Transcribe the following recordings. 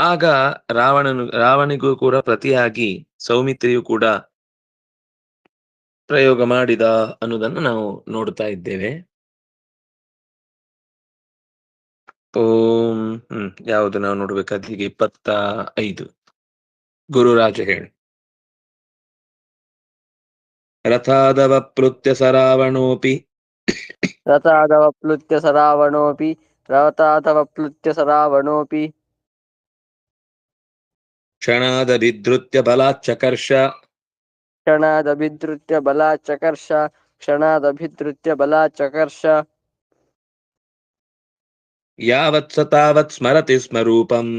ಆಗ ರಾವಣನು, ರಾವಣಿಗೂ ಕೂಡ ಪ್ರತಿಯಾಗಿ ಸೌಮಿತ್ರಿಯು ಕೂಡ ಪ್ರಯೋಗ ಮಾಡಿದ ಅನ್ನೋದನ್ನು ನಾವು ನೋಡ್ತಾ ಇದ್ದೇವೆ. ಓಂ, ಹ್ಮ್, ಯಾವುದು ನಾವು ನೋಡ್ಬೇಕಾದ ಹೀಗೆ ಇಪ್ಪತ್ತ ಐದು. ಗುರುರಾಜ ಹೇಳಿ. ರಥಾದವ ಪ್ಲುತ್ಯ ಸರಾವಣೋಪಿ ರಥಾದವ ಪ್ಲುತ್ಯ ಸರಾವಣೋಪಿ ರಥಾದವ ಪ್ಲುತ್ಯ ಸರಾವಣೋಪಿ क्षणादभिद्रुत्य बलाच्चकर्ष क्षणादभिद्रुत्य बलाच्चकर्ष क्षणादभिद्रुत्य बलाच्चकर्ष यावत्स तावत् स्मरति स्म रूपम्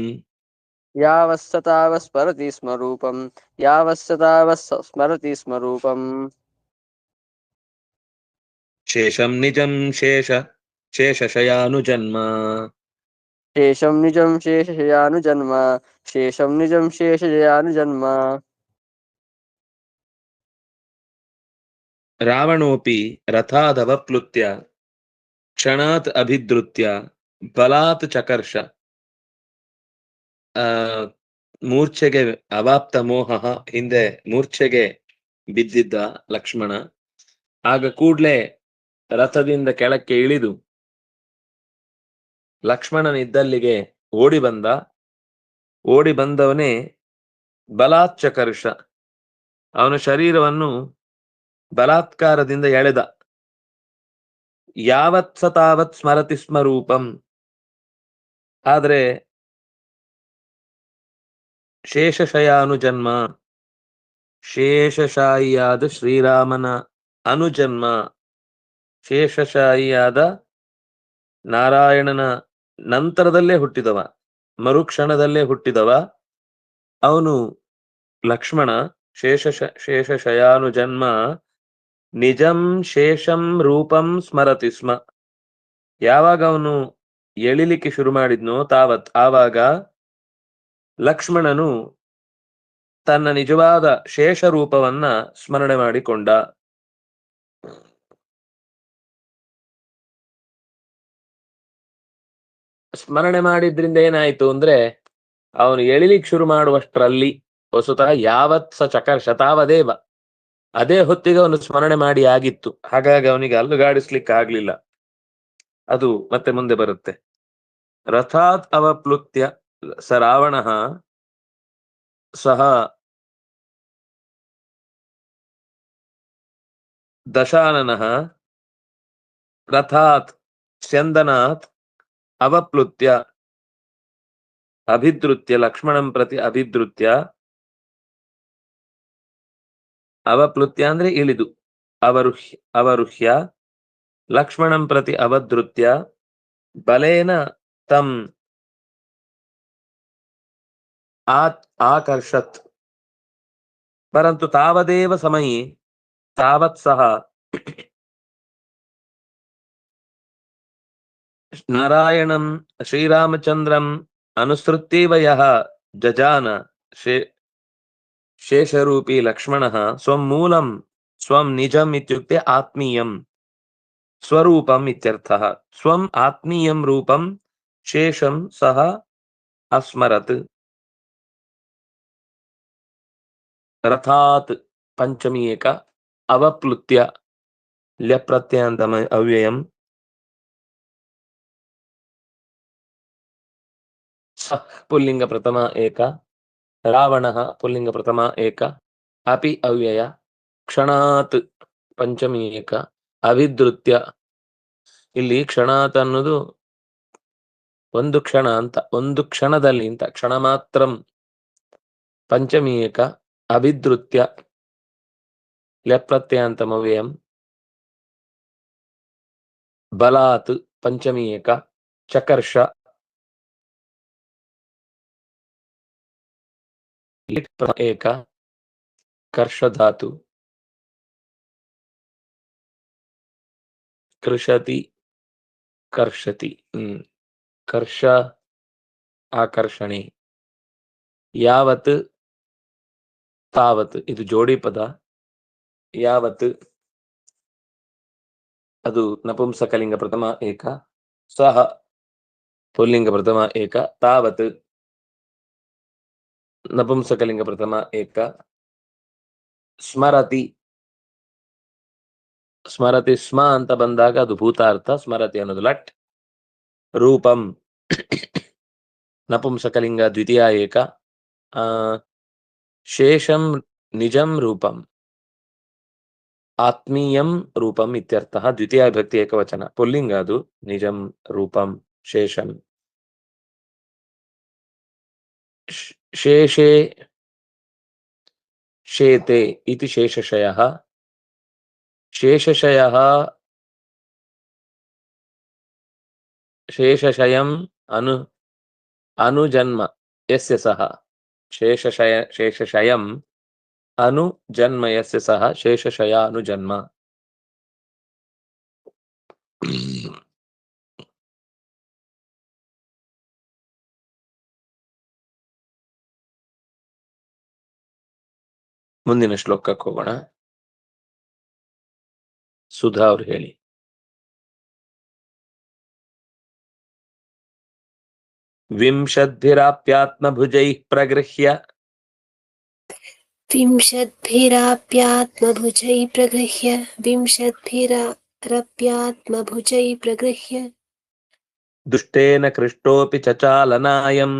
यावत्स तावत् स्मरति स्म रूपम् यावत्स तावत् स्मरति स्म रूपम् शेषं निजं शेष शेषशयानुजन्मा। शेषं निजं शेषशयानुजन्म शेषं निजं शेषशयानुजन्म ರಾವಣೋಪಿ ರಥಾದವ ಪ್ಲುತ್ಯ ಕ್ಷಣಾತ್ ಅಭಿಧೃತ್ಯ ಬಲಾತ್ ಚಕರ್ಷ ಆ ಮೂರ್ಛೆಗೆ ಅವಾಪ್ತ ಮೋಹ ಹಿಂದೆ ಮೂರ್ಛೆಗೆ ಬಿದ್ದಿದ್ದ ಲಕ್ಷ್ಮಣ ಆಗ ಕೂಡ್ಲೆ ರಥದಿಂದ ಕೆಳಕ್ಕೆ ಇಳಿದು ಲಕ್ಷ್ಮಣನಿದ್ದಲ್ಲಿಗೆ ಓಡಿ ಬಂದ. ಓಡಿ ಬಂದವನೇ ಬಲಾಚ್ಚಕರ್ಷ ಅವನ ಶರೀರವನ್ನು ಬಲಾತ್ಕಾರದಿಂದ ಎಳೆದ. ಯಾವತ್ ಸತಾವತ್ ತಾವತ್ ಸ್ಮರತಿ ಸ್ಮರೂಪಂ. ಆದರೆ ಶೇಷಶಯಾನು ಶೇಷಶಯಾನುಜನ್ಮ. ಶೇಷಶಾಯಿಯಾದ ಶ್ರೀರಾಮನ ಅನುಜನ್ಮ. ಶೇಷಶಾಯಿಯಾದ ನಾರಾಯಣನ ನಂತರದಲ್ಲೇ ಹುಟ್ಟಿದವ, ಮರುಕ್ಷಣದಲ್ಲೇ ಹುಟ್ಟಿದವ. ಅವನು ಲಕ್ಷ್ಮಣ, ಶೇಷ ಶೇಷ ಶಯಾನು ಜನ್ಮ ನಿಜಂ ಶೇಷಂ ರೂಪಂ ಸ್ಮರತಿ ಸ್ಮ. ಯಾವಾಗ ಅವನು ಎಳಿಲಿಕ್ಕೆ ಶುರು ಮಾಡಿದ್ನೋ ತಾವತ್, ಆವಾಗ ಲಕ್ಷ್ಮಣನು ತನ್ನ ನಿಜವಾದ ಶೇಷ ರೂಪವನ್ನ ಸ್ಮರಣೆ ಮಾಡಿಕೊಂಡ. ಸ್ಮರಣೆ ಮಾಡಿದ್ರಿಂದ ಏನಾಯ್ತು ಅಂದ್ರೆ, ಅವನು ಎಳಿಲಿಕ್ಕೆ ಶುರು ಮಾಡುವಷ್ಟರಲ್ಲಿ ವಸುತಃ ಯಾವತ್ ಸ ಚಕರ್ ಶತಾವದೇವ ಅದೇ ಹೊತ್ತಿಗೆ ಅವನು ಸ್ಮರಣೆ ಮಾಡಿ ಆಗಿತ್ತು. ಹಾಗಾಗಿ ಅವನಿಗೆ ಅಲ್ಲುಗಾಡಿಸ್ಲಿಕ್ಕೆ ಆಗ್ಲಿಲ್ಲ. ಅದು ಮತ್ತೆ ಮುಂದೆ ಬರುತ್ತೆ. ರಥಾತ್ ಅವಪ್ಲುತ್ಯ ಸ ರಾವಣ ಸಹ ದಶಾನನಃ ರಥಾತ್ ಸ್ಯಂದನಾತ್ ಅವಪ್ಲುತ್ಯ ಅಭಿದೃತ್ಯ ಲಕ್ಷ್ಮಣಂ ಪ್ರತಿ ಅಭಿದೃತ್ಯ ಅವಪ್ಲುತ್ಯ ಅಂದ್ರೆ ಇಳಿದು. ಅವರುಹ್ಯ ಅವರುಹ್ಯ ಲಕ್ಷ್ಮಣಂ ಪ್ರತಿ ಅವಧೃತ್ಯ ಬಲೇನ ತಂ ಆ- ಆಕರ್ಷತ್. ಪರಂತು ತಾವದೇವ ಸಮಯೇ ತಾವತ್ ಸಹ ನಾರಾಯಣಂ ಶ್ರೀರಾಮಚಂದ್ರಂ ಅನುಸೃತ್ಯೈವ ಯಃ ಜಜಾನ ಶೇ ಶೇಷರೂಪಿ ಲಕ್ಷ್ಮಣಃ ಸ್ವಂ ಮೂಲಂ ಸ್ವಂ ನಿಜಂ ಇತ್ಯುಕ್ತೆ ಆತ್ಮೀಯಂ ಸ್ವರೂಪಂ ಇತ್ಯರ್ಥಃ ಸ್ವಂ ಆತ್ಮೀಯಂ ರೂಪಂ ಶೇಷಂ ಸಹ ಅಸ್ಮರತ್ ರಥಾತ್ ಪಂಚಮಿ ಏಕ ಅವಪ್ಲುತ್ಯ ಲ್ಯಪ್ರತ್ಯಂತಮ ಅವ್ಯಯಂ ಪುಲ್ಲಿಂಗ ಪ್ರಥಮ ಏಕ, ರಾವಣಃ ಪುಲ್ಲಿಂಗ ಪ್ರಥಮ ಏಕ, ಅಪಿ ಅವ್ಯಯ, ಕ್ಷಣಾತ್ ಪಂಚಮಿ ಏಕ, ಅವಿದೃತ್ಯ. ಇಲ್ಲಿ ಕ್ಷಣಾತ್ ಅನ್ನೋದು ಒಂದು ಕ್ಷಣ ಅಂತ, ಒಂದು ಕ್ಷಣದಲ್ಲಿ ಅಂತ, ಕ್ಷಣ ಮಾತ್ರಂ. ಪಂಚಮಿ ಏಕ ಅಂತ ಮವ್ಯಂ ಬಲಾತ್ ಪಂಚಮಿ ಏಕ, ಚಕರ್ಷ. ಲಿಟ್ ಏಕ ಕರ್ಷಧಾತು. ಕೃಷತಿ ಕರ್ಷತಿ, ಹ್ಮ್, ಕರ್ಷ ಆಕರ್ಷಣೆ. ಯಾವತ್? ತಾವತ್, ಇದು ಜೋಡಿ ಪದ. ಯಾವತ್? ಅದು ನಪುಂಸಕಲಿಂಗ ಪ್ರಥಮ ಏಕ, ಸಹ ಪುಲ್ಲಿಂಗ ಪ್ರಥಮ ಏಕ, ತಾವತ್. ನಪುಂಸಕಲಿಂಗ ಪ್ರಥಮ ಏಕ ಸ್ಮರತಿ ಸ್ಮರತಿ ಸ್ಮ ಅಂತ ಬಂದಾಗ ಅದು ಭೂತಾರ್ಥ ಸ್ಮರತಿ ಅನ್ನೋದು ಲಟ್ ರೂಪಂ ನಪುಂಸಕಲಿಂಗ ದ್ವಿತೀಯ ಏಕ ಆ ಶೇಷಂ ನಿಜಂ ರೂಪಂ ಆತ್ಮೀಯಂ ರೂಪಂ ಇತ್ಯರ್ಥಃ ದ್ವಿತೀಯ ವಿಭಕ್ತಿ ಏಕವಚನ ಪುಲ್ಲಿಂಗ ಅದು ನಿಜಂ ರೂಪಂ ಶೇಷಂ శేషే శేతే ఇది శేషశయ శేషశయ శేషశయం అను అనుజన్మ ఎస్ సహ శేషశయ శేషశయం అనుజన్మ ఎస్ సహ శేషశయానుజన్మ ಮುಂದಿನ ಶ್ಲೋಕಕ್ಕೆ ಹೋಗೋಣ ಸುಧಾ ಅವ್ರು ಹೇಳಿ विंशद्भिराप्यात्मभुजैः प्रगृह्य विंशद्भिराप्यात्मभुजै प्रगृह्य विंशद्भिरप्यात्मभुजै प्रगृह्य दुष्टेन कृष्टोऽपि चचालनायम्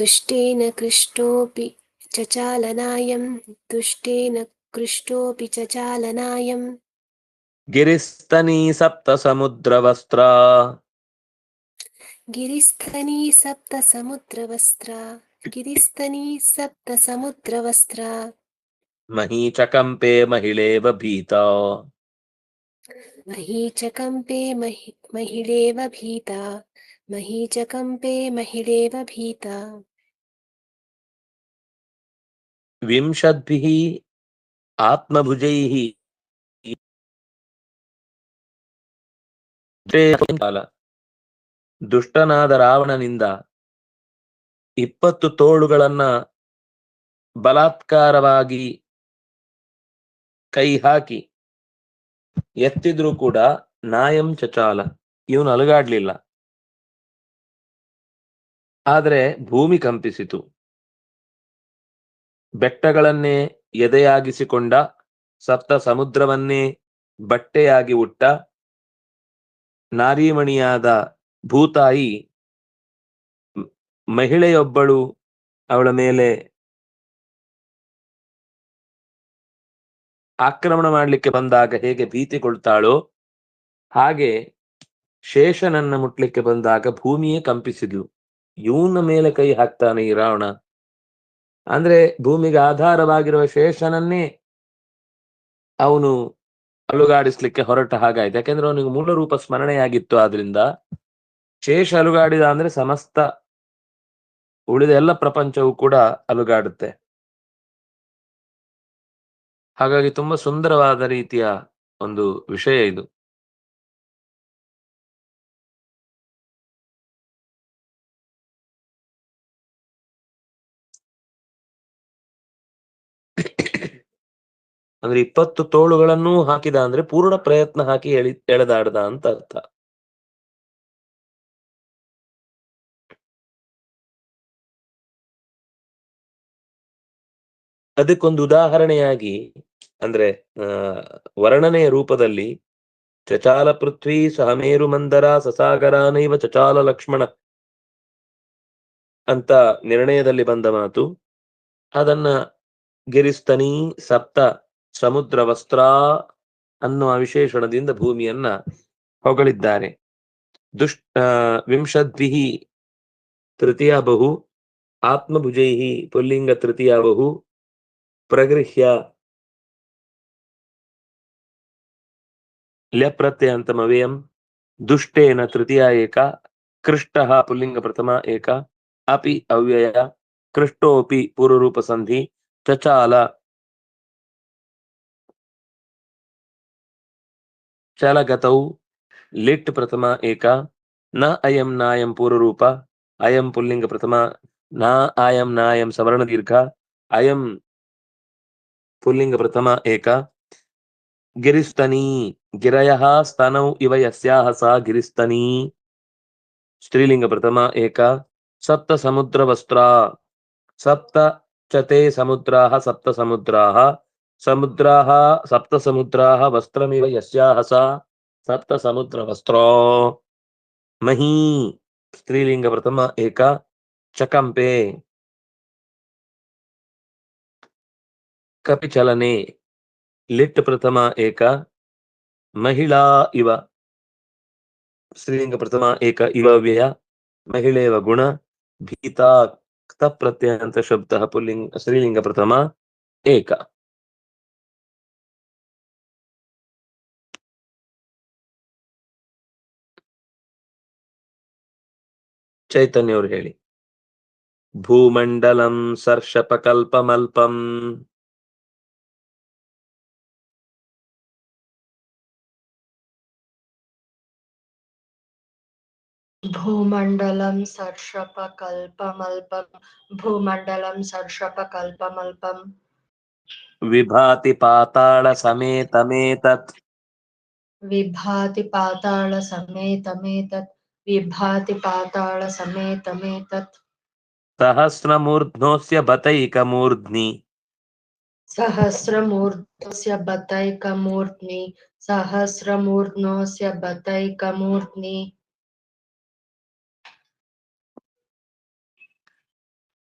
दुष्टेन कृष्टोऽपि चचालनायं दुष्टेन कृष्टोऽपि चचालनायं। गिरिस्तनी सप्तसमुद्रवस्त्रा। गिरिस्थनी सप्तसमुद्रवस्त्रा गिरिस्तनी सप्तसमुद्रवस्त्रा। महीचकम्पे महिळेव भीता। महीचकम्पे महि महिळेव भीता महीचकम्पे महिळेव भीता। विंशद्भिः आत्मभुजैः ಕಾಲ ದುಷ್ಟನಾದ ರಾವಣನಿಂದ ಇಪ್ಪತ್ತು ತೋಳುಗಳನ್ನ ಬಲಾತ್ಕಾರವಾಗಿ ಕೈ ಹಾಕಿ ಎತ್ತಿದ್ರೂ ಕೂಡ ನಾಯಂ ಚಚಾಲ ಇವನು ಅಲುಗಾಡ್ಲಿಲ್ಲ ಆದ್ರೆ ಭೂಮಿ ಕಂಪಿಸಿತು ಬೆಟ್ಟಗಳನ್ನೇ ಎದೆಯಾಗಿಸಿಕೊಂಡ ಸಪ್ತ ಸಮುದ್ರವನ್ನೇ ಬಟ್ಟೆಯಾಗಿ ಉಟ್ಟ ನಾರೀಮಣಿಯಾದ ಭೂತಾಯಿ ಮಹಿಳೆಯೊಬ್ಬಳು ಅವಳ ಮೇಲೆ ಆಕ್ರಮಣ ಮಾಡಲಿಕ್ಕೆ ಬಂದಾಗ ಹೇಗೆ ಭೀತಿಗೊಳ್ತಾಳೋ ಹಾಗೆ ಶೇಷನನ್ನ ಮುಟ್ಲಿಕ್ಕೆ ಬಂದಾಗ ಭೂಮಿಯೇ ಕಂಪಿಸಿದ್ಲು. ಇವನ ಮೇಲೆ ಕೈ ಹಾಕ್ತಾನೆ ಈ ರಾವಣ. ಅಂದ್ರೆ ಭೂಮಿಗೆ ಆಧಾರವಾಗಿರುವ ಶೇಷನನ್ನೇ ಅವನು ಅಲುಗಾಡಿಸ್ಲಿಕ್ಕೆ ಹೊರಟ ಹಾಗಾಯ್ತು. ಯಾಕೆಂದ್ರೆ ಅವನಿಗೆ ಮೂಲ ರೂಪ ಸ್ಮರಣೆಯಾಗಿತ್ತು. ಆದ್ರಿಂದ ಶೇಷ ಅಲುಗಾಡಿದ ಅಂದ್ರೆ ಸಮಸ್ತ ಉಳಿದ ಎಲ್ಲ ಪ್ರಪಂಚವೂ ಕೂಡ ಅಲುಗಾಡುತ್ತೆ. ಹಾಗಾಗಿ ತುಂಬಾ ಸುಂದರವಾದ ರೀತಿಯ ಒಂದು ವಿಷಯ ಇದು. ಅಂದ್ರೆ ಇಪ್ಪತ್ತು ತೋಳುಗಳನ್ನು ಹಾಕಿದ ಅಂದ್ರೆ ಪೂರ್ಣ ಪ್ರಯತ್ನ ಹಾಕಿ ಎಳಿ ಎಳೆದಾಡ್ದ ಅಂತ ಅರ್ಥ. ಅದಕ್ಕೊಂದು ಉದಾಹರಣೆಯಾಗಿ ಅಂದ್ರೆ ವರ್ಣನೆಯ ರೂಪದಲ್ಲಿ ಚಚಾಲ ಪೃಥ್ವಿ ಸಹಮೇರು ಮಂದರ ಸಸಾಗರಾನೈವ ಚಚಾಲ ಲಕ್ಷ್ಮಣ ಅಂತ ನಿರ್ಣಯದಲ್ಲಿ ಬಂದ ಮಾತು. ಅದನ್ನ ಗಿರಿಸ್ತನಿ ಸಪ್ತ ಸಮುದ್ರ ವಸ್ತ್ರ ಅನ್ನುವ ವಿಶೇಷಣದಿಂದ ಭೂಮಿಯನ್ನ ಹೊಗಳಿದ್ದಾರೆ. ದುಷ್ಟ ವಿಂಶದ್ವಿಹಿ ತೃತೀಯ ಬಹು ಆತ್ಮಭುಜೈಹಿ ಪುಲ್ಲಿಂಗ ತೃತೀಯ ಬಹು ಪ್ರಗೃಹ್ಯ ಲ್ಯಪ್ರತ್ಯಯಂತಮವ್ಯಯಂ ದುಷ್ಟೇನ ತೃತೀಯ ಏಕ, ಕೃಷ್ಟ ಪುಲ್ಲಿಂಗ ಪ್ರಥಮ ಏಕ, ಅಪಿ ಅವ್ಯಯ, ಕೃಷ್ಟೋಪಿ ಪೂರ್ವರೂಪ ಸಂಧಿ ಚಚಾಲ చాలా గతౌ లిట్ ప్రథమ ఏక నా అయం నాయం పూర్వరూప అయం పుల్లింగ ప్రథమ నా ఆయం నాయం సవరణ దీర్ఘ అయం పుల్లింగ ప్రథమ ఏక గిరిస్తని గిరయ స్తనౌ ఇవ యస్యాహ సా గిరిస్తని స్త్రీలింగ ప్రథమ ఏక సప్త సముద్ర వస్త్ర సప్త చతే సముద్రాహ సప్త సముద్రాహ సముద్రాహ సప్త సముద్రాహ వస్త్రమివ యస్యాహ సా సప్త సముద్ర వస్త్రో మహీ స్త్రీలింగ ప్రథమ ఏక చకంపే కపిచలనే లిట్ ప్రథమ ఏక మహిళా ఇవ స్త్రీలింగ ప్రథమ ఏక ఇవ వ్యయ మహిళేవ గుణ భీతా ప్రత్యయంత శబ్ద పుల్లింగ స్త్రీలింగ ప్రథమ ఏక ಚೈತನ್ಯ ಅವರು ಹೇಳಿ ಭೂಮಂಡಲಂ ಸರ್ಷಪಕಲ್ಪಮಲ್ಪಂ भूमण्डलं सर्षपकल्पमल्पं भूमण्डलं सर्षपकल्पमल्पं ವಿಭಾತಿ ಪಾತಾಳ ಸಮೇತಮೇತತ್ विभाति पातालसमेतमेतत् विभाति पाताल पातालसमेतमेतत् सहस्रमूर्ध्नोऽस्य बतैकमूर्ध्नि। सहस्रमूर्ध्नोऽस्य बतैकमूर्ध्नि। सहस्रमूर्ध्नोऽस्य बतैकमूर्ध्नि।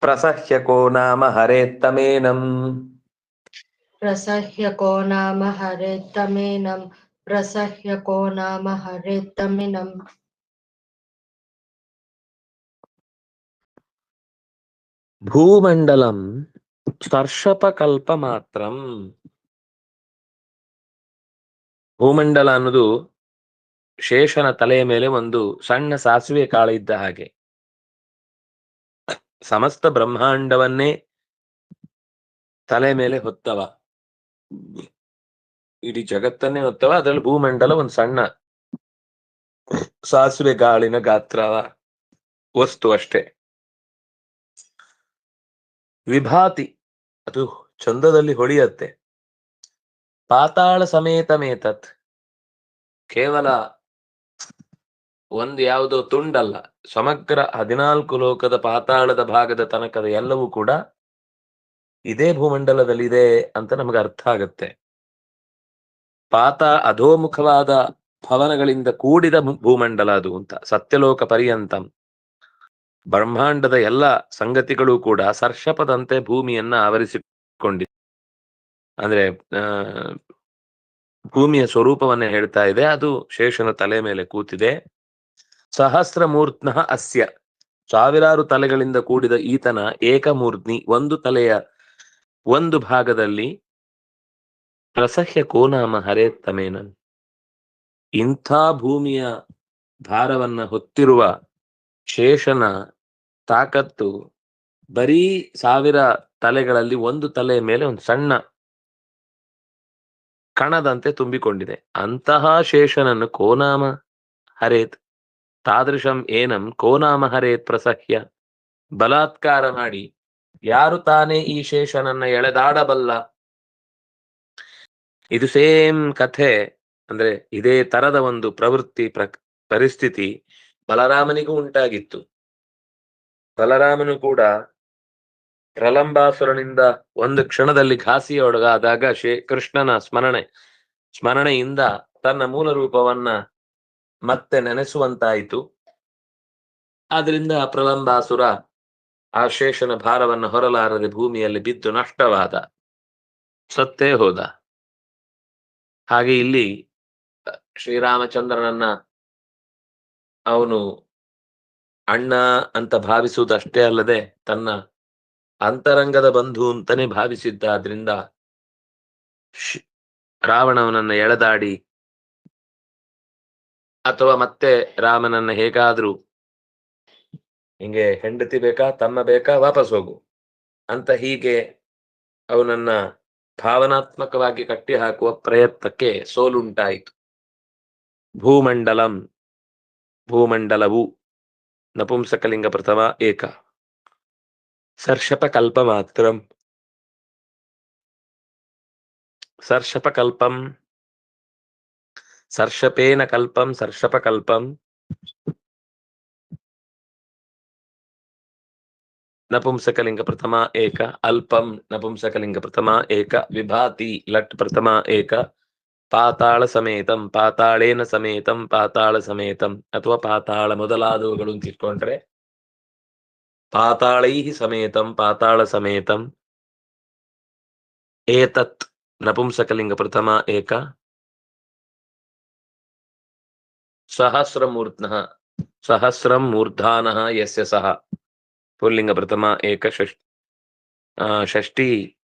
प्रसह्यको नाम हरेत्तमेनम्। प्रसह्यको नाम हरेत्तमेनम्। प्रसह्यको नाम हरेत्तमेनम्। ಭೂಮಂಡಲಂ ಸ್ಪರ್ಶಪಕಲ್ಪ ಮಾತ್ರಂ ಭೂಮಂಡಲ ಅನ್ನೋದು ಶೇಷನ ತಲೆಯ ಮೇಲೆ ಒಂದು ಸಣ್ಣ ಸಾಸಿವೆ ಕಾಳಿದ್ದ ಇದ್ದ ಹಾಗೆ. ಸಮಸ್ತ ಬ್ರಹ್ಮಾಂಡವನ್ನೇ ತಲೆ ಮೇಲೆ ಹೊತ್ತವ. ಇಡೀ ಜಗತ್ತನ್ನೇ ಹೊತ್ತವ, ಅದರಲ್ಲಿ ಭೂಮಂಡಲ ಒಂದು ಸಣ್ಣ ಸಾಸಿವೆ ಗಾಳಿನ ಗಾತ್ರವ, ವಸ್ತು ಅಷ್ಟೇ. ವಿಭಾತಿ. ಅದು ಚಂದದಲ್ಲಿ ಹೊಳಿಯತ್ತೆ. ಪಾತಾಳ ಸಮೇತ ಮೇತತ್. ಕೇವಲ ಒಂದು ಯಾವುದೋ ತುಂಡಲ್ಲ. ಸಮಗ್ರ ಹದಿನಾಲ್ಕು ಲೋಕದ ಪಾತಾಳದ ಭಾಗದ ತನಕದ ಎಲ್ಲವೂ ಕೂಡ ಇದೇ ಭೂಮಂಡಲದಲ್ಲಿದೆ ಅಂತ ನಮಗೆ ಅರ್ಥ ಆಗತ್ತೆ. ಪಾತ ಅಧೋಮುಖವಾದ ಭವನಗಳಿಂದ ಕೂಡಿದ ಭೂಮಂಡಲ ಅದು ಅಂತ. ಸತ್ಯಲೋಕ ಪರ್ಯಂತಂ. ಬ್ರಹ್ಮಾಂಡದ ಎಲ್ಲ ಸಂಗತಿಗಳು ಕೂಡ ಸರ್ಷಪದಂತೆ ಭೂಮಿಯನ್ನ ಆವರಿಸಿಕೊಂಡಿದೆ. ಅಂದ್ರೆ ಭೂಮಿಯ ಸ್ವರೂಪವನ್ನ ಹೇಳ್ತಾ ಇದೆ. ಅದು ಶೇಷನ ತಲೆ ಮೇಲೆ ಕೂತಿದೆ. ಸಹಸ್ರ ಮೂರ್ತ್ನ ಅಸ್ಯ. ಸಾವಿರಾರು ತಲೆಗಳಿಂದ ಕೂಡಿದ ಈತನ ಏಕಮೂರ್ತಿ ಒಂದು ತಲೆಯ ಒಂದು ಭಾಗದಲ್ಲಿ ಪ್ರಸಹ್ಯ ಕೋನಾಮ ಹರೇತ್ತಮೇನನ್. ಇಂಥ ಭೂಮಿಯ ಭಾರವನ್ನ ಹೊತ್ತಿರುವ ಶೇಷನ ತಾಕತ್ತು ಬರೀ ಸಾವಿರ ತಲೆಗಳಲ್ಲಿ ಒಂದು ತಲೆಯ ಮೇಲೆ ಒಂದು ಸಣ್ಣ ಕಣದಂತೆ ತುಂಬಿಕೊಂಡಿದೆ. ಅಂತಹ ಶೇಷನನ್ನು ಕೋನಾಮ ಹರೇತ್, ತಾದೃಶಂ ಏನಂ ಕೋನಾಮ ಹರೇತ್ ಪ್ರಸಹ್ಯ, ಬಲಾತ್ಕಾರ ಮಾಡಿ, ಯಾರು ತಾನೇ ಈ ಶೇಷನನ್ನ ಎಳೆದಾಡಬಲ್ಲ? ಇದು ಸೇಮ್ ಕಥೆ, ಅಂದ್ರೆ ಇದೇ ತರದ ಒಂದು ಪ್ರವೃತ್ತಿ ಪ್ರ ಪರಿಸ್ಥಿತಿ. ಬಲರಾಮನಿಗೂ ಉಂಟಾಗಿತ್ತು. ಬಲರಾಮನು ಕೂಡ ಪ್ರಲಂಬಾಸುರನಿಂದ ಒಂದು ಕ್ಷಣದಲ್ಲಿ ಘಾಸಿಯೊಳಗಾದಾಗ ಶ್ರೀ ಕೃಷ್ಣನ ಸ್ಮರಣೆ, ಸ್ಮರಣೆಯಿಂದ ತನ್ನ ಮೂಲ ರೂಪವನ್ನ ಮತ್ತೆ ನೆನೆಸುವಂತಾಯಿತು. ಆದ್ರಿಂದ ಪ್ರಲಂಬಾಸುರ ಆ ಶೇಷನ ಭಾರವನ್ನು ಹೊರಲಾರದೆ ಭೂಮಿಯಲ್ಲಿ ಬಿದ್ದು ನಷ್ಟವಾದ ಸತ್ತೇ ಹೋದ. ಹಾಗೆ ಇಲ್ಲಿ ಶ್ರೀರಾಮಚಂದ್ರನನ್ನ ಅವನು ಅಣ್ಣ ಅಂತ ಭಾವಿಸುವುದಷ್ಟೇ ಅಲ್ಲದೆ ತನ್ನ ಅಂತರಂಗದ ಬಂಧು ಅಂತಾನೆ ಭಾವಿಸಿದ್ದಾದ್ರಿಂದ ರಾವಣವನನ್ನ ಎಳೆದಾಡಿ ಅಥವಾ ಮತ್ತೆ ರಾಮನನ್ನ ಹೇಗಾದ್ರೂ ಹಿಂಗೆ ಹೆಂಡತಿ ಬೇಕಾ, ತಮ್ಮ ಬೇಕಾ, ವಾಪಸ್ ಹೋಗು ಅಂತ ಹೀಗೆ ಅವನನ್ನ ಭಾವನಾತ್ಮಕವಾಗಿ ಕಟ್ಟಿ ಹಾಕುವ ಪ್ರಯತ್ನಕ್ಕೆ ಸೋಲುಂಟಾಯಿತು. ಭೂಮಂಡಲಂ ಭೂಮಂಡಲವು ನಪುಂಸಕಲಿಂಗ ಪ್ರಥಮ ಏಕ ಸರ್ಷಪಕಲ್ಪ ಮಾತ್ರಂ ಸರ್ಷಪಕಲ್ಪಂ ಸರ್ಷಪೇನ ಕಲ್ಪಂ ಸರ್ಷಪಕಲ್ಪಂ ನಪುಂಸಕಲಿಂಗ ಪ್ರಥಮ ಏಕ ಅಲ್ಪಂ ನಪುಂಸಕಲಿಂಗ ಪ್ರಥಮ ಏಕ ವಿಭಾತಿ ಲಟ್ ಪ್ರಥಮ ಏಕ ಪಾತಾಳ ಸಮೇತಂ, ಪಾತಾಳೇನ ಸಮೇತಂ, ಪಾತಾಳ ಸಮೇತಂ ಅಥವಾ ಪಾತಾಳ ಮೊದಲಾದವುಗಳು ಅಂತ ಇಟ್ಕೊಂಡ್ರೆ ಪಾತಾಳೈ ಸಮೇತಂ, ಪಾತಾಳ ಸಮೇತಂ. ಏತತ್ ನಪುಂಸಕಲಿಂಗ ಪ್ರಥಮ ಏಕ. ಸಹಸ್ರಮೂರ್ಧ್ನಃ ಸಹಸ್ರಂ ಮೂರ್ಧಾನಃ ಯಸ್ಯ ಸಹ. ಪುಲ್ಲಿಂಗ ಪ್ರಥಮ ಏಕ, ಷಷ್ಠ ಷಷ್ಠಿ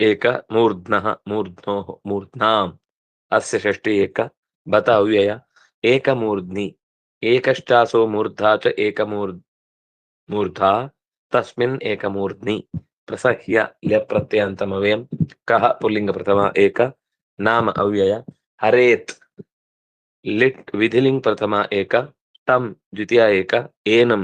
ಏಕ, ಮೂರ್ಧ್ನಃ, ಮೂರ್ಧ್ನೋ, ಮೂರ್ಧ್ನಾಂ. ಅಸ್ಯ ಷಷ್ಠಿ ಏಕ ಬತ ಅವ್ಯಯ ಏಕಮೂರ್ಧ್ನಿ ಏಕಶ್ಚಾಸೋ ಮೂರ್ಧಾ ಚ ಏಕಮೂರ್ಧ ಮೂರ್ಧಾ ತಸ್ಮಿನ್ ಏಕಮೂರ್ಧ್ನಿ ಪ್ರಸಹ್ಯ ಲ್ಯ ಪ್ರತ್ಯಯಂತಮವ್ಯಯಂ ಕಹ ಪುಲ್ಲಿಂಗ ಪ್ರಥಮ ಏಕ ನಾಮ ಅವ್ಯಯ ಹರೇತ್ ಲಿಟ್ ವಿಧಿಲಿಂಗ್ ಪ್ರಥಮ ಏಕ ತಂ ದ್ವಿತೀಯ ಏಕ ಏನಂ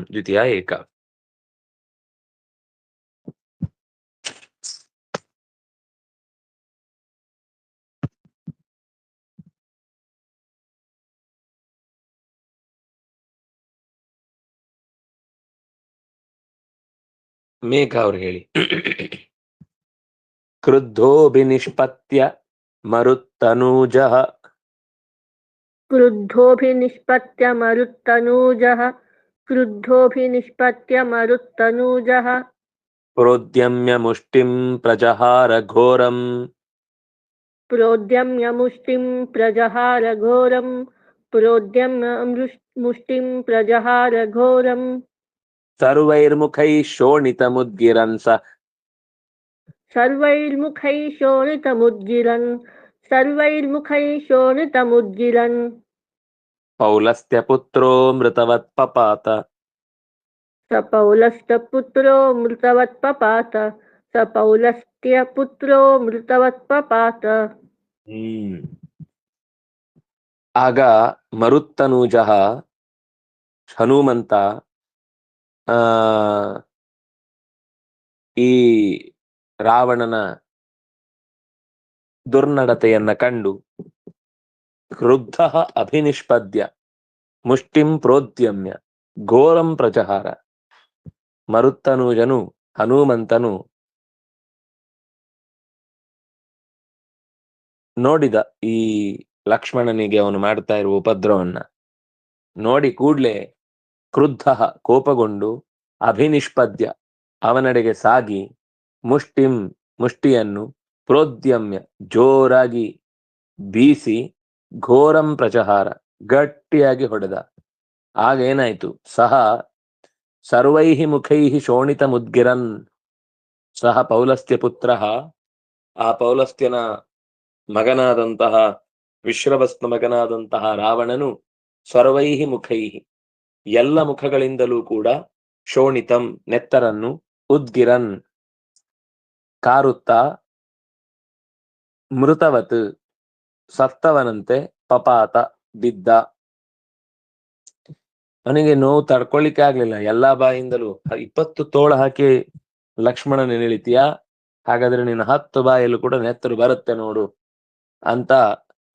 ಮೇಘ ಅವ್ರು ಹೇಳಿ ಕ್ರುದ್ಧೋಭಿನಿಷ್ಪತ್ಯ ಮರುತ್ತನೂಜಃ क्रुद्धोऽभिनिष्पत्य मरुत्तनूजः क्रुद्धोऽभिनिष्पत्य मरुत्तनूजः प्रोद्यम्य मुष्टिं प्रजहार घोरं प्रोद्यम्य मुष्टिं प्रजहार घोरं प्रोद्यम्य मृष्- मुष्टिं प्रजहार घोरम् సర్వైర్ముఖై శోణితముద్గిరన్ సర్వైర్ముఖై శోణితముద్గిరన్ సర్వైర్ముఖై శోణితముద్గిరన్. పౌలస్త పుత్రో మృతవత్ పపాత స పౌలస్త పుత్రో మృతవత్ పపాత స పౌలస్త పుత్రో మృతవత్ పపాత ఆగా మరుత్తనూజ హనుమంత ಈ ರಾವಣನ ದುರ್ನಡತೆಯನ್ನ ಕಂಡು ಕ್ರುದ್ಧ ಅಭಿನಿಷ್ಪದ್ಯ, ಮುಷ್ಟಿಂ ಪ್ರೋದ್ಯಮ್ಯ, ಘೋರಂ ಪ್ರಚಹಾರ ಮರುತ್ತನೂಜನು ಹನುಮಂತನು ನೋಡಿದ ಈ ಲಕ್ಷ್ಮಣನಿಗೆ ಅವನು ಮಾಡ್ತಾ ಇರುವ ಉಪದ್ರವನ್ನ ನೋಡಿ ಕೂಡ್ಲೆ ಕ್ರುದ್ಧ ಕೋಪಗೊಂಡು ಅಭಿನಿಷ್ಪದ್ಯ ಅವನಡೆಗೆ ಸಾಗಿ ಮುಷ್ಟಿಂ ಮುಷ್ಟಿಯನ್ನು ಪ್ರೋದ್ಯಮ್ಯ ಜೋರಾಗಿ ಬೀಸಿ ಘೋರಂ ಪ್ರಚಹಾರ ಗಟ್ಟಿಯಾಗಿ ಹೊಡೆದ. ಆಗ ಏನಾಯ್ತು ಸಹ ಸರ್ವೈಹಿ ಮುಖೈಹಿ ಶೋಣಿತ ಮುದ್ಗಿರನ್ ಸಹ ಪೌಲಸ್ತ್ಯ ಪುತ್ರ ಆ ಪೌಲಸ್ತ್ಯನ ಮಗನಾದಂತಹ ವಿಶ್ರವಸ್ನ ಮಗನಾದಂತಹ ರಾವಣನು ಸರ್ವೈಹಿ ಮುಖೈಹಿ ಎಲ್ಲ ಮುಖಗಳಿಂದಲೂ ಕೂಡ ಶೋಣಿತಂ, ನೆತ್ತರನ್ನು, ಉದ್ಗಿರನ್, ಕಾರುತ್ತ, ಮೃತವತ್, ಸತ್ತವನಂತೆ ಪಪಾತ, ಬಿದ್ದ. ಅವನಿಗೆ ನೋವು ತಡ್ಕೊಳ್ಳಿಕ್ಕೆ ಆಗ್ಲಿಲ್ಲ. ಎಲ್ಲಾ ಬಾಯಿಂದಲೂ ಇಪ್ಪತ್ತು ತೋಳ ಹಾಕಿ ಲಕ್ಷ್ಮಣ ನೆನೆಳಿತೀಯ ಹಾಗಾದ್ರೆ ನಿನ್ನ ಹತ್ತು ಬಾಯಲ್ಲೂ ಕೂಡ ನೆತ್ತರು ಬರುತ್ತೆ ನೋಡು. ಅಂತ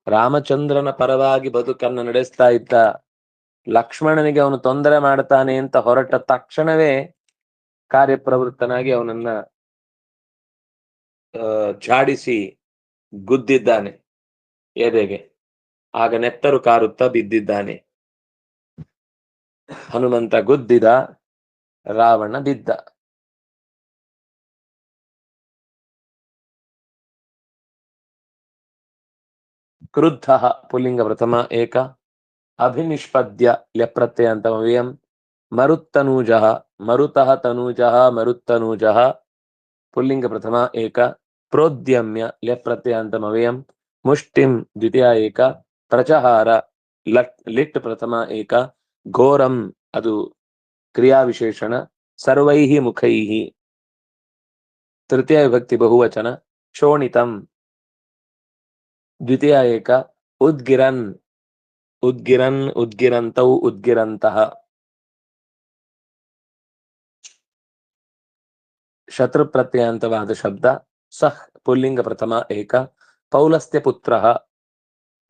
ರಾಮಚಂದ್ರನ ಪರವಾಗಿ ಬದುಕನ್ನು ನಡೆಸ್ತಾ ಇದ್ದ ಲಕ್ಷ್ಮಣನಿಗೆ ಅವನು ತೊಂದರೆ ಮಾಡ್ತಾನೆ ಅಂತ ಹೊರಟ ತಕ್ಷಣವೇ ಕಾರ್ಯಪ್ರವೃತ್ತನಾಗಿ ಅವನನ್ನ ಝಾಡಿಸಿ ಗುದ್ದಿದ್ದಾನೆ ಎದೆಗೆ. ಆಗ ನೆತ್ತರು ಕಾರುತ್ತಾ ಬಿದ್ದಿದ್ದಾನೆ. ಹನುಮಂತ ಗುದ್ದಿದ, ರಾವಣ ಬಿದ್ದ. ಕ್ರುದ್ಧ ಪುಲ್ಲಿಂಗ ಪ್ರಥಮ ಏಕ. ಅಭಿನಿಷ್ಪದ್ಯ ಅವ್ಯಯಂ ಮರುತ್ತನೂಜ, ಮರುತಃ ತನೂಜ, ಮರುತ್ತನೂಜ. ಪುಲ್ಲಿಂಗ ಪ್ರಥಮ ಏಕ. ಪ್ರೋದ್ಯಮ್ಯ ಅವ್ಯಯಂ ಮುಷ್ಟಿಂ ದ್ವಿತೀಯ ಏಕ. ಪ್ರಚಹಾರ ಲಟ್, ಲಿಟ್ ಪ್ರಥಮ ಏಕ. ಘೋರಂ ಅದು ಕ್ರಿಯಾವಿಶೇಷಣ. ಸರ್ವೈಹಿ ಮುಖೈಹಿ. ತೃತೀಯ ವಿಭಕ್ತಿ ಬಹುವಚನ. ಶೋಣಿತಂ. ದ್ವಿತೀಯ ಏಕ. ಉದ್ಗಿರನ್ ಉದ್ಗಿರನ್, ಉದ್ಗಿರಂತೌ ಉದ್ಗಿರಂತಹ ಶತ್ರು ಪ್ರತ್ಯಯಾಂತವಾದ ಶಬ್ದ, ಸಹ್, ಪುಲ್ಲಿಂಗ ಪ್ರಥಮ, ಏಕ. ಪೌಲಸ್ತ್ಯ ಪುತ್ರ,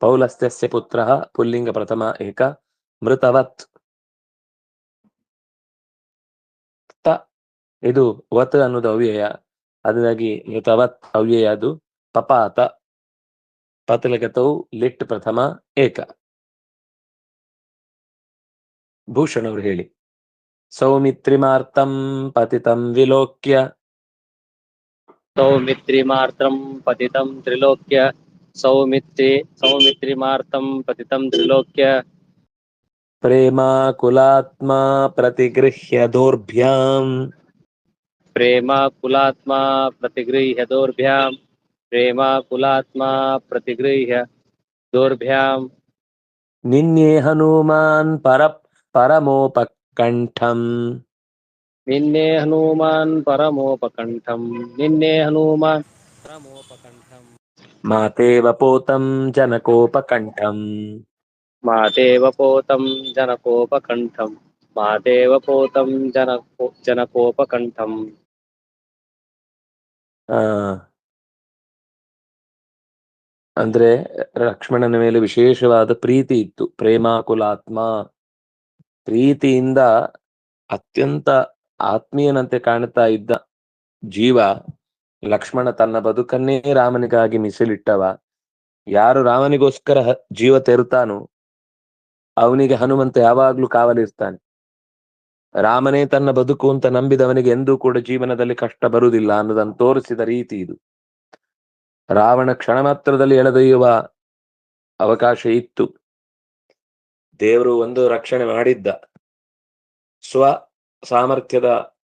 ಪೌಲಸ್ತ್ಯಸ್ಯ ಪುತ್ರ, ಪುಲ್ಲಿಂಗ ಪ್ರಥಮ, ಏಕ. ಮೃತವತ್. ತ, ಇದು ವತ್ ಅನ್ನೋದು ಅವ್ಯಯ. ಅದರಾಗಿ ಮೃತವತ್ ಅವ್ಯಯ ಅದು. ಪಪಾತ. ಪತಲಗತೌ, ಲಿಟ್ ಪ್ರಥಮ, ಏಕ. ಭೂಷಣ್ ಅವರು ಹೇಳಿ ಸೌಮಿತ್ರಿಮಾರ್ತಂ ಪತಿತಂ ವಿಲೋಕ್ಯ सौमित्रिमार्त्रं पतितं त्रिलोक्य सौमित्रि सौमित्रिमार्तं पतितं त्रिलोक्य ಪ್ರೇಮಾಕುಲಾತ್ಮ ಪ್ರತಿಗೃಹ್ಯ ದೌರ್ಭ್ಯಾಂ प्रेमाकुलात्मा प्रतिगृह्य दोर्भ्यां प्रेमाकुलात्मा प्रतिगृह्य दोर्भ्यां ನಿನ್ನೆ ಹನುಮಾನ್ ಪರ పరమోపకంఠం నిన్నే హనుమాన్ పరమోపకంఠం నిన్నే హనుమాన్ పరమోపకంఠం మాతేవ పోతం జనకోపకంఠం మాతేవ పోతం జనకోపకంఠం మాతేవ పోతం జన జనకోపకంఠం ಅಂದ್ರೆ ಲಕ್ಷ್ಮಣನ ಮೇಲೆ ವಿಶೇಷವಾದ ಪ್ರೀತಿ ಇತ್ತು. ಪ್ರೇಮಾಕುಲಾತ್ಮ. ಪ್ರೀತಿಯಿಂದ ಅತ್ಯಂತ ಆತ್ಮೀಯನಂತೆ ಕಾಣ್ತಾ ಇದ್ದ ಜೀವ, ಲಕ್ಷ್ಮಣ ತನ್ನ ಬದುಕನ್ನೇ ರಾಮನಿಗಾಗಿ ಮೀಸಲಿಟ್ಟವ. ಯಾರು ರಾಮನಿಗೋಸ್ಕರ ಜೀವ ತೆರುತ್ತಾನೋ, ಅವನಿಗೆ ಹನುಮಂತ ಯಾವಾಗ್ಲೂ ಕಾವಲಿರ್ತಾನೆ. ರಾಮನೇ ತನ್ನ ಬದುಕು ಅಂತ ನಂಬಿದವನಿಗೆ ಎಂದೂ ಕೂಡ ಜೀವನದಲ್ಲಿ ಕಷ್ಟ ಬರುವುದಿಲ್ಲ ಅನ್ನೋದನ್ನು ತೋರಿಸಿದ ರೀತಿ ಇದು. ರಾವಣ ಕ್ಷಣ ಮಾತ್ರದಲ್ಲಿ ಎಳೆದೊಯ್ಯುವ ಅವಕಾಶ ಇತ್ತು. ದೇವರು ಒಂದು ರಕ್ಷಣೆ ಮಾಡಿದ್ದ. ಸ್ವ ಸಾಮರ್ಥ್ಯದ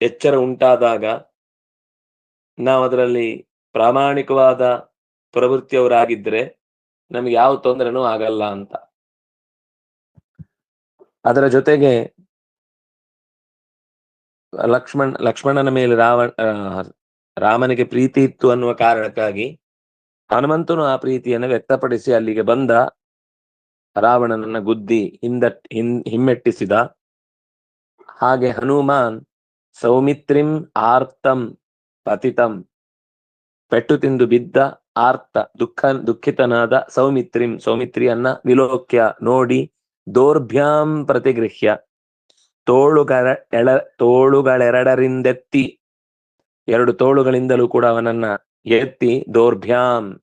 ಎಚ್ಚರ ಉಂಟಾದಾಗ ನಾವು ಅದರಲ್ಲಿ ಪ್ರಾಮಾಣಿಕವಾದ ಪ್ರವೃತ್ತಿಯವರಾಗಿದ್ರೆ ನಮ್ಗೆ ಯಾವ ತೊಂದರೆನೂ ಆಗಲ್ಲ ಅಂತ. ಅದರ ಜೊತೆಗೆ ಲಕ್ಷ್ಮಣ್, ಲಕ್ಷ್ಮಣನ ಮೇಲೆ ರಾವಣ ರಾಮನಿಗೆ ಪ್ರೀತಿ ಇತ್ತು ಅನ್ನುವ ಕಾರಣಕ್ಕಾಗಿ ಹನುಮಂತನು ಆ ಪ್ರೀತಿಯನ್ನು ವ್ಯಕ್ತಪಡಿಸಿ ಅಲ್ಲಿಗೆ ಬಂದ. ರಾವಣನನ್ನ ಗುದ್ದಿ ಹಿಂದ ಹಿಮ್ಮೆಟ್ಟಿಸಿದ. ಹಾಗೆ ಹನುಮಾನ್ ಸೌಮಿತ್ರಿಂ ಆರ್ತಂ ಪತಿತಂ. ಪೆಟ್ಟು ತಿಂದು ಬಿದ್ದ ಆರ್ತ ದುಃಖ, ದುಃಖಿತನಾದ ಸೌಮಿತ್ರಿಂ ಸೌಮಿತ್ರಿಯನ್ನ ವಿಲೋಕ್ಯ ನೋಡಿ ದೋರ್ಭ್ಯಾಂ ಪ್ರತಿಗೃಹ್ಯ. ತೋಳುಗಳ ಎಳ, ತೋಳುಗಳೆರಡರಿಂದೆತ್ತಿ, ಎರಡು ತೋಳುಗಳಿಂದಲೂ ಕೂಡ ಅವನನ್ನ ಎತ್ತಿ ದೋರ್ಭ್ಯಾಂ.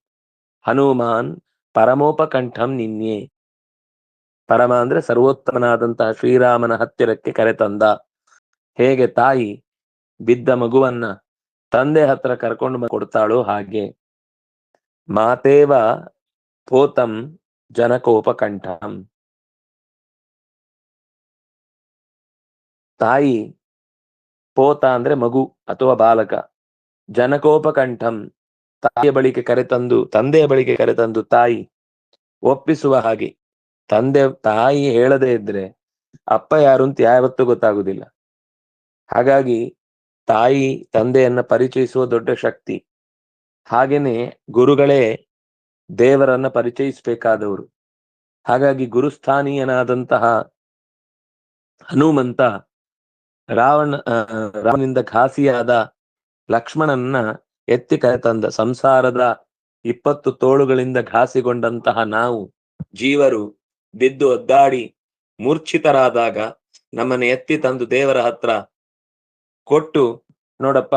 ಹನುಮಾನ್ ಪರಮೋಪಕಂಠಂ ನಿನ್ನೆ ಪರಮ ಅಂದ್ರೆ ಸರ್ವೋತ್ತಮನಾದಂತಹ ಶ್ರೀರಾಮನ ಹತ್ತಿರಕ್ಕೆ ಕರೆತಂದ ಹೇಗೆ ತಾಯಿ ಬಿದ್ದ ಮಗುವನ್ನ ತಂದೆ ಹತ್ರ ಕರ್ಕೊಂಡು ಕೊಡ್ತಾಳೋ ಹಾಗೆ. ಮಾತೇವ ಪೋತಂ ಜನಕೋಪಕಂಠಂ. ತಾಯಿ ಪೋತ ಅಂದ್ರೆ ಮಗು ಅಥವಾ ಬಾಲಕ. ಜನಕೋಪಕಂಠಂ ತಾಯಿಯ ಬಳಿಗೆ ಕರೆತಂದು ತಂದೆಯ ಬಳಿಗೆ ಕರೆತಂದು ತಾಯಿ ಒಪ್ಪಿಸುವ ಹಾಗೆ. ತಂದೆ, ತಾಯಿ ಹೇಳದೇ ಇದ್ರೆ ಅಪ್ಪ ಯಾರು ಅಂತ ಯಾವತ್ತೂ ಗೊತ್ತಾಗುದಿಲ್ಲ. ಹಾಗಾಗಿ ತಾಯಿ, ತಂದೆಯನ್ನ ಪರಿಚಯಿಸುವ ದೊಡ್ಡ ಶಕ್ತಿ. ಹಾಗೇನೆ ಗುರುಗಳೇ ದೇವರನ್ನ ಪರಿಚಯಿಸಬೇಕಾದವರು. ಹಾಗಾಗಿ ಗುರುಸ್ಥಾನೀಯನಾದಂತಹ ಹನುಮಂತ ರಾವಣ ರಾವಣನಿಂದ ಘಾಸಿಯಾದ ಲಕ್ಷ್ಮಣನ್ನ ಎತ್ತಿ ಕರೆತಂದ ಸಂಸಾರದ ಇಪ್ಪತ್ತು ತೋಳುಗಳಿಂದ ಘಾಸಿಗೊಂಡಂತಹ ನಾವು ಜೀವರು ಬಿದ್ದು ಒದ್ದಾಡಿ ಮೂರ್ಛಿತರಾದಾಗ ನಮ್ಮನ್ನ ಎತ್ತಿ ತಂದು ದೇವರ ಹತ್ರ ಕೊಟ್ಟು, ನೋಡಪ್ಪ,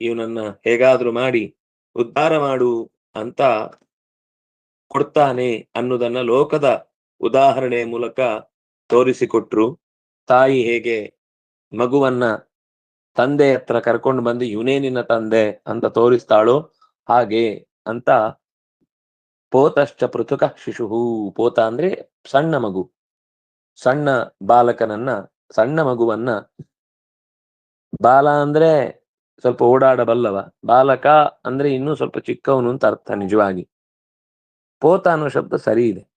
ಇವನನ್ನ ಹೇಗಾದ್ರೂ ಮಾಡಿ, ಉದ್ಧಾರ ಮಾಡು ಅಂತ ಕೊಡ್ತಾನೆ ಅನ್ನೋದನ್ನ ಲೋಕದ ಉದಾಹರಣೆ ಮೂಲಕ ತೋರಿಸಿಕೊಟ್ರು. ತಾಯಿ ಹೇಗೆ ಮಗುವನ್ನ ತಂದೆ ಹತ್ರ ಕರ್ಕೊಂಡು ಬಂದು, ಇವನೇ ನಿನ್ನ ತಂದೆ ಅಂತ ತೋರಿಸ್ತಾಳೋ ಹಾಗೆ ಅಂತ ಪೋತಶ್ಚ ಪೃಥುಕ ಶಿಶುಹು. ಪೋತ ಅಂದ್ರೆ ಸಣ್ಣ ಮಗು. ಸಣ್ಣ ಬಾಲಕನನ್ನ, ಸಣ್ಣ ಮಗುವನ್ನ ಬಾಲ ಅಂದ್ರೆ ಸ್ವಲ್ಪ ಓಡಾಡಬಲ್ಲವ. ಬಾಲಕ ಅಂದ್ರೆ ಇನ್ನೂ ಸ್ವಲ್ಪ ಚಿಕ್ಕವನು ಅಂತ ಅರ್ಥ ನಿಜವಾಗಿ. ಪೋತ ಅನ್ನೋ ಶಬ್ದ ಸರಿ ಇದೆ.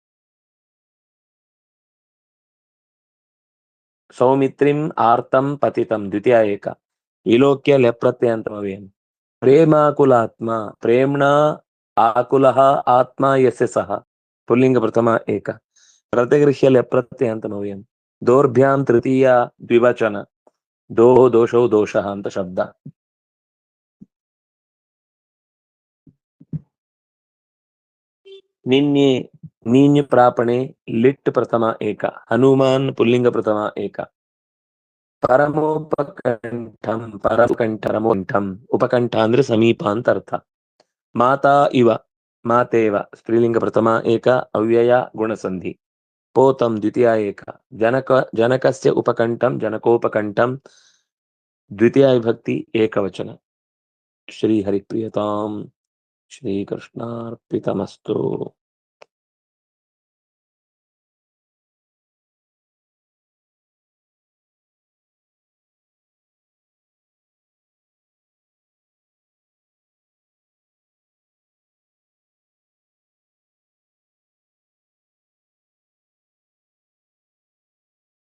ಸೌಮಿತ್ರಿಂ ಆರ್ತಂ ಪತಿತಂ ದ್ವಿತೀಯ ಏಕ. ವಿಲೋಕ್ಯ ಲೆಪ್ರತ್ಯಂತಮವೇನು? ಪ್ರೇಮಾಕುಲಾತ್ಮ. ಪ್ರೇಮ್ಣ ಆಕುಲಃ ಆತ್ಮ ಯಸ್ಯ ಸಹ. ಪುಲ್ಲಿಂಗ ಪ್ರಥಮ ಏಕ. ಪ್ರತಿಗೃಹ್ಯ ನೋವ್ಯಂ ದೌರ್ಭ್ಯಾಂ ತೃತೀಯ ದ್ವಿವಚನ. ದೋಹೋ ದೋಷೋ ದೋಷ ಅಂತ ಶಬ್ದ. ನಿನ್ನೆ ನೀನ್ಯ ಪ್ರಾಪಣೆ ಲಿಟ್ ಪ್ರಥಮ ಏಕ. ಹನುಮಾನ್ ಪುಲ್ಲಿಂಗ ಪ್ರಥಮ ಏಕ. ಪರಮೋಪಕಂಠಂ ಪರಮಕಂಠ ರಮೋಕಂಠಂ ಉಪಕಂಠ ಅಂದ್ರೆ ಸಮೀಪ ಅಂತ ಅರ್ಥ. ಮಾತಾ ಇವ ಮಾತೇವ ಸ್ತ್ರೀಲಿಂಗ ಪ್ರಥಮ ಏಕ ಅವ್ಯಯ ಗುಣಸಂಧಿ ಪೋತಂ ದ್ವಿತೀಯ ಏಕ ಜನಕ ಜನಕಸ್ಯ ಉಪಕಂಠಂ ಜನಕೋಪಕಂಠಂ ದ್ವಿತೀಯ ವಿಭಕ್ತಿ ಏಕವಚನ ಶ್ರೀ ಹರಿಪ್ರಿಯತಾಂ ಶ್ರೀಕೃಷ್ಣಾರ್ಪಿತಮಸ್ತು